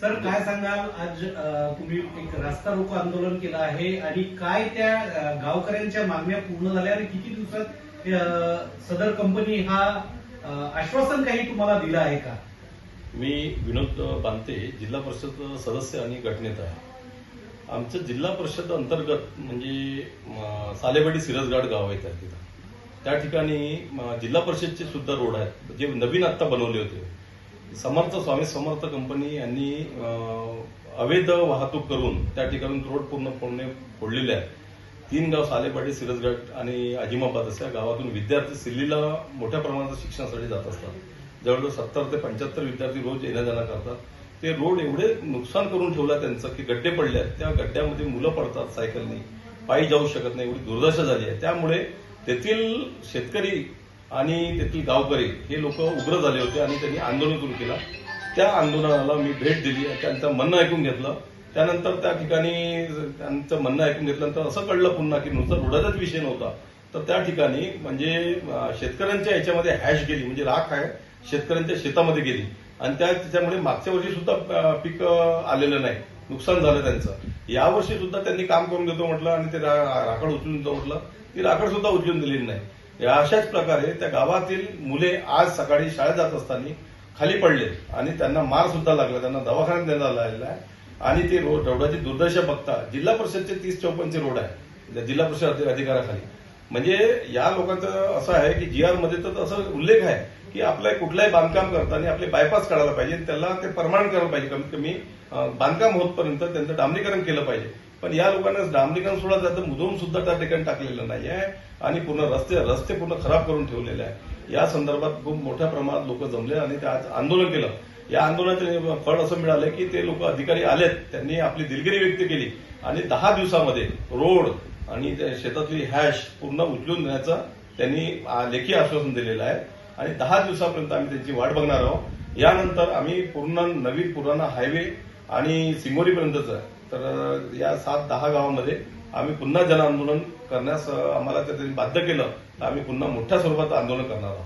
Sir काय सांगाल? आज तुम्ही एक रास्ता रोको आंदोलन केलं आहे आणि काय त्या गावकऱ्यांच्या मागण्या पूर्ण झाल्या आणि किती दिवसात सदर कंपनी हा आश्वासन काही तुम्हाला दिलं आहे का? मी विनोद बांते जिल्हा परिषद सदस्य आणि गटनेता आहे. आमचं जिल्हा परिषद अंतर्गत म्हणजे म, सालेवाडी सिरसगाड गाव आहे तिथं त्या ठिकाणी जिल्हा परिषदचे सुद्धा रोड आहेत. जे नवीन आत्ता बनवले होते. समर्थ स्वामी समर्थ कंपनी यांनी अवैध वाहतूक करून त्या ठिकाणी रोड पूर्णपणे फोडलेले आहेत. तीन गाव सालेपाडी सिरसगड आणि अजिमाबाद अशा गावातून विद्यार्थी सिल्लीला मोठ्या प्रमाणात शिक्षणासाठी जात असतात. जवळजवळ सत्तर ते पंच्याहत्तर विद्यार्थी रोज येण्या जाण्या करतात. ते रोड एवढे नुकसान करून ठेवला त्यांचं की गड्डे पडले आहेत. त्या गड्ड्यामध्ये मुलं पडतात सायकलनी. पायी जाऊ शकत नाही. एवढी दुर्दशा झाली आहे. त्यामुळे तेथील शेतकरी आणि तेथील गावकरी हे लोक उग्र झाले होते आणि त्यांनी आंदोलन सुरू केलं. त्या आंदोलनाला मी भेट दिली आणि त्यांचं म्हणणं ऐकून घेतलं. त्यानंतर त्या ठिकाणी त्यांचं म्हणणं ऐकून घेतल्यानंतर असं कळलं पुन्हा की नुसता रोडाचाच विषय नव्हता. तर त्या ठिकाणी म्हणजे शेतकऱ्यांच्या याच्यामध्ये हॅश गेली म्हणजे राख आहे शेतकऱ्यांच्या शेतामध्ये गेली. आणि त्या त्याच्यामुळे मागच्या वर्षी सुद्धा पीक आलेलं नाही. नुकसान झालं त्यांचं. यावर्षी सुद्धा त्यांनी काम करून देतो म्हटलं आणि ते रा- राखड उचलून देतो म्हटलं. ती राखड सुद्धा उचलून दिलेली नाही. या अशाच प्रकारे त्या गावातील मुले आज सकाळी शाळेत जात असताना खाली पडले आणि त्यांना मार सुद्धा लागला त्यांना दवाखान्यात नेण्यात आलेला आहे. आणि ते रोड रोडाची दुर्दशा बघता जिल्हा परिषदचे तीस चौपन्नचे रोड आहे त्या जिल्हा परिषद अधिकाराखाली म्हणजे या लोकांचं असं आहे की जी आरमध्ये तर असं उल्लेख आहे की आपलं कुठलंही बांधकाम करताना आपले बायपास काढायला पाहिजे त्याला ते परमानंट करायला पाहिजे. कमीत कमी बांधकाम होतपर्यंत त्यांचं डांबरीकरण केलं पाहिजे. पण या लोकांना डांबरीकरण सोडा जातं मुदून सुद्धा त्या ठिकाणी टाकलेलं नाही आहे आणि पूर्ण रस्ते रस्ते पूर्ण खराब करून ठेवलेले आहे या संदर्भात खूप मोठ्या प्रमाणात लोक जमले आणि ते आज आंदोलन केलं. या आंदोलनाचे फळ असं मिळालं की ते लोक अधिकारी आलेत त्यांनी आपली दिलगिरी व्यक्त केली आणि दहा दिवसामध्ये रोड आणि त्या शेतातली हॅश पूर्ण उचलून देण्याचं त्यांनी आ, लेखी आश्वासन दिलेलं आहे. आणि दहा दिवसापर्यंत आम्ही त्यांची वाट बघणार आहोत. यानंतर आम्ही पूर्ण नवीन पुराणा हायवे आणि सिंगोलीपर्यंतचं तर या सात दहा गावामध्ये आम्ही पुन्हा जनआंदोलन करण्यास आम्हाला त्यांनी बाध्य केलं. तर आम्ही पुन्हा मोठ्या स्वरूपात आंदोलन करणार आहोत.